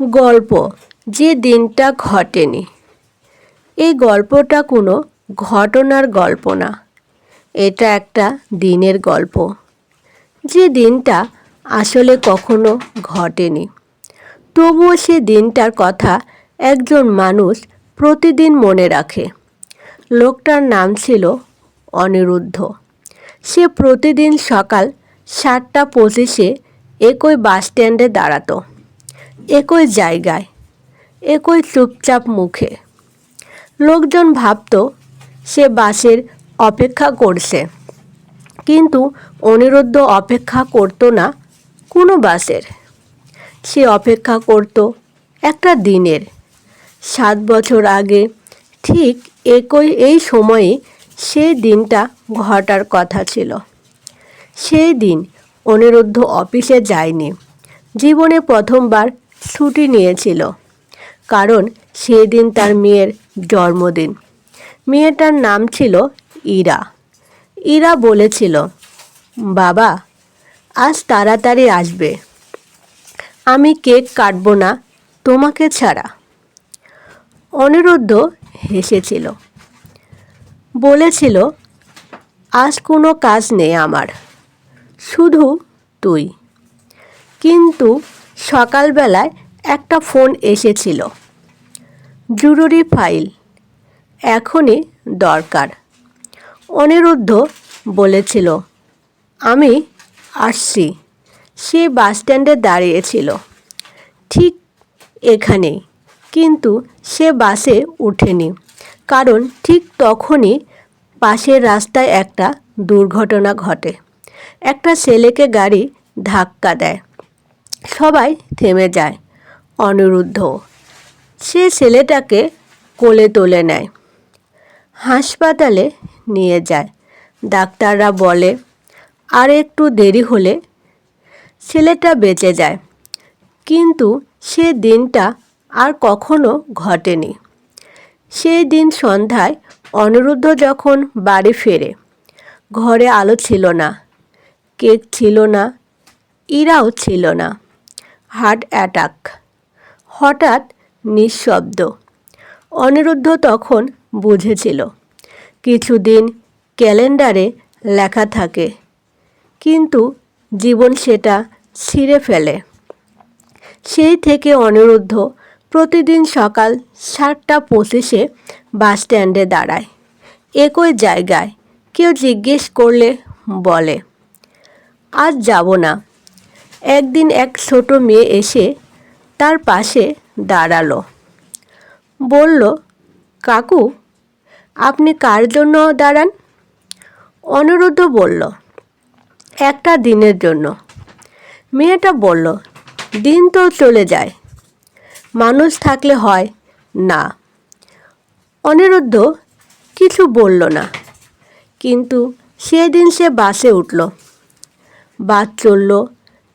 গল্প যে দিনটা ঘটেনি। এই গল্পটা কোনো ঘটনার গল্প না। এটা একটা দিনের গল্প। যে দিনটা আসলে কখনো ঘটেনি। তবুও সে দিনটার কথা একজন মানুষ প্রতিদিন মনে রাখে। লোকটার নাম ছিল অনিরুদ্ধ। সে প্রতিদিন সকাল সাতটা পঁচিশে একই বাস স্ট্যান্ডে দাঁড়াতো। একই জায়গায়, একই চুপচাপ মুখে। লোকজন ভাবতো সে বাসের অপেক্ষা করছে। কিন্তু অনিরুদ্ধ অপেক্ষা করতো না কোনো বাসের। সে অপেক্ষা করত একটা দিনের। সাত বছর আগে ঠিক একই, এই সময়ে সেই দিনটা ঘটার কথা ছিল। সেই দিন অনিরুদ্ধ অফিসে যায়নি। জীবনে প্রথমবার ছুটি নিয়েছিল। কারণ সেদিন তার মেয়ের জন্মদিন। মেয়েটার নাম ছিল ইরা। ইরা বলেছিল, বাবা, আজ তাড়াতাড়ি আসবে। আমি কেক কাটবো না, তোমাকে ছাড়া। অনিরুদ্ধ হেসেছিল। বলেছিল, আজ কোনো কাজ নেই আমার, শুধু তুই। কিন্তু সকালবেলায় একটা ফোন এসেছিল। জরুরি ফাইল। এখনই দরকার। অনিরুদ্ধ বলেছিল, আমি আসছি। সে বাস স্ট্যান্ডে দাঁড়িয়েছিল। ঠিক এখানেই। কিন্তু সে বাসে ওঠেনি কারণ ঠিক তখনই পাশের রাস্তায় একটা দুর্ঘটনা ঘটে। একটা ছেলেকে গাড়ি ধাক্কা দেয়। সবাই থেমে যায়। অনিরুদ্ধ, সে ছেলেটাকে কোলে তুলে নেয়। হাসপাতালে নিয়ে যায়। ডাক্তাররা বলে, আর একটু দেরি হলে ছেলেটা বেঁচে যায়। কিন্তু সে দিনটা আর কখনো ঘটেনি। সেই দিন সন্ধ্যায় অনিরুদ্ধ যখন বাড়ি ফেরে, ঘরে আলো ছিল না, কেক ছিল না, ইরাও ছিল না। Heart attack. হঠাৎ নিঃশব্দ। অনিরুদ্ধ তখন বুঝেছিল, কিছুদিন ক্যালেন্ডারে লেখা থাকে, কিন্তু জীবন সেটা ছিঁড়ে ফেলে। সেই থেকে অনিরুদ্ধ প্রতিদিন সকাল সাতটা পঁচিশে বাস স্ট্যান্ডে দাঁড়ায়। একই জায়গায় কেউ জিজ্ঞেস করলে বলে, আজ যাব না। একদিন এক ছোট মেয়ে এসে তার পাশে দাঁড়াল। বলল, কাকু, আপনি কার জন্য দাঁড়ান? অনুরুদ্ধ বলল, একটা দিনের জন্য। মেয়েটা বলল, দিন তো চলে যায়, মানুষ থাকলে হয় না। অনিরুদ্ধ কিছু বলল না, কিন্তু সেদিন সে বাসে উঠল। বাস চলল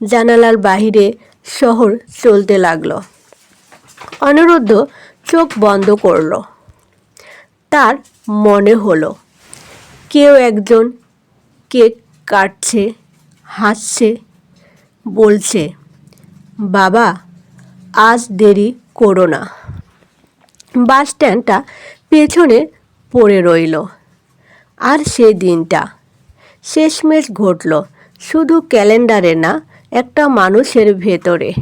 জানালার বাহিরে শহর চলতে লাগল। অনিরুদ্ধ চোখ বন্ধ করল। তার মনে হলো, কেউ একজন কেক কাটছে, হাসছে, বলছে, বাবা, আজ দেরি করো না। বাস স্ট্যান্ডটা পেছনে পড়ে রইল। আর সে দিনটা শেষমেশ ঘটল। শুধু ক্যালেন্ডারে না একটা মানুষের ভেতরে।